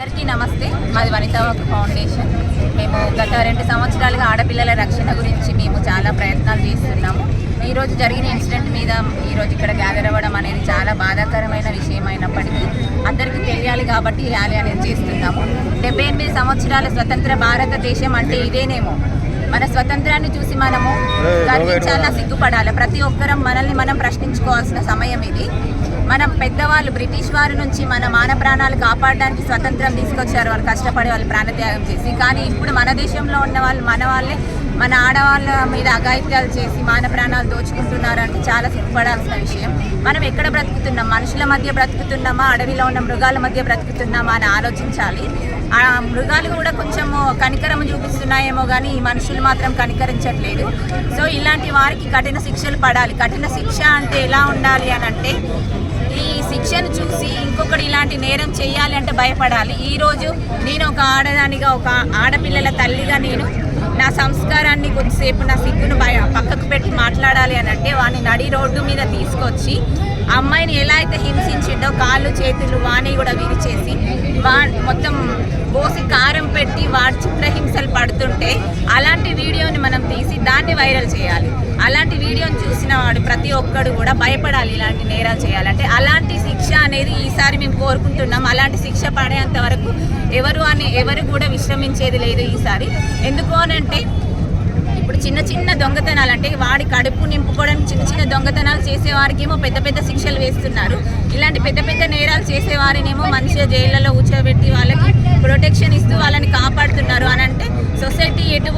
అందరికీ నమస్తే. మాది వనిత ఫౌండేషన్. మేము గత రెండు సంవత్సరాలుగా ఆడపిల్లల రక్షణ గురించి మేము చాలా ప్రయత్నాలు చేస్తున్నాము. ఈరోజు జరిగిన ఇన్సిడెంట్ మీద ఈ రోజు ఇక్కడ గ్యాదర్ అవ్వడం అనేది చాలా బాధాకరమైన విషయం అయినప్పటికీ అందరికీ తెలియాలి కాబట్టి ర్యాలీ అనేది చేస్తున్నాము. డెబ్బై ఎనిమిది సంవత్సరాల స్వతంత్ర భారతదేశం అంటే ఇదేనేమో. మన స్వతంత్రాన్ని చూసి మనము గర్వించాలా సిగ్గుపడాలి? ప్రతి ఒక్కరం మనల్ని మనం ప్రశ్నించుకోవాల్సిన సమయం ఇది. మన పెద్దవాళ్ళు బ్రిటిష్ వారి నుంచి మన మాన ప్రాణాలు కాపాడడానికి స్వతంత్రం తీసుకొచ్చారు. వాళ్ళు కష్టపడి వాళ్ళు ప్రాణత్యాగం చేసి. కానీ ఇప్పుడు మన దేశంలో ఉన్న వాళ్ళు మన వాళ్ళే మన ఆడవాళ్ళ మీద అఘాయిత్యాలు చేసి మాన ప్రాణాలు దోచుకుంటున్నారు అంటే చాలా సిగ్గుపడాల్సిన విషయం. మనం ఎక్కడ బ్రతుకుతున్నాం? మనుషుల మధ్య బ్రతుకుతున్నామా? అడవిలో ఉన్న మృగాల మధ్య బ్రతుకుతున్నామా అని ఆలోచించాలి. ఆ మృగాలు కూడా కొంచెము కనికరం చూపిస్తున్నాయేమో కానీ ఈ మనుషులు మాత్రం కనికరించట్లేదు. సో ఇలాంటి వారికి కఠిన శిక్షలు పడాలి. కఠిన శిక్ష అంటే ఎలా ఉండాలి అని అంటే ఈ శిక్షను చూసి ఇంకొకటి ఇలాంటి నేరం చేయాలి అంటే భయపడాలి. ఈరోజు నేను ఒక ఆడదానిగా ఒక ఆడపిల్లల తల్లిగా నేను నా సంస్కారాన్ని కొద్దిసేపు నా సిగ్గును భయ పక్కకు పెట్టి మాట్లాడాలి అని అంటే వాడిని నడి రోడ్డు మీద తీసుకొచ్చి అమ్మాయిని ఎలా అయితే హింసించిండో కాళ్ళు చేతులు వాణి కూడా విరిచేసి వా మొత్తం పోసి కారం పెట్టి వాడు చిత్రహింసలు పడుతుంటే అలాంటి వీడియోని మనం తీసి దాన్ని వైరల్ చేయాలి. అలాంటి వీడియోని చూసిన వాడు ప్రతి ఒక్కడు కూడా భయపడాలి ఇలాంటి నేరాలు చేయాలంటే. అలాంటి శిక్ష అనేది ఈసారి మేము కోరుకుంటున్నాం. అలాంటి శిక్ష పడేంత వరకు ఎవరు అని ఎవరు కూడా విశ్రమించేది లేదు ఈసారి. ఎందుకు అనంటే ఇప్పుడు చిన్న చిన్న దొంగతనాలు అంటే వాడి కడుపు నింపుకోవడానికి చిన్న చిన్న దొంగతనాలు చేసేవారికేమో పెద్ద పెద్ద శిక్షలు వేస్తున్నారు. ఇలాంటి పెద్ద పెద్ద నేరాలు చేసేవారినేమో మంచిగా జైళ్ళలో కూర్చోబెట్టి వాళ్ళకి ప్రొటెక్షన్ ఇస్తూ వాళ్ళని కాపాడుతున్నారు అని అంటే సొసైటీ ఎటు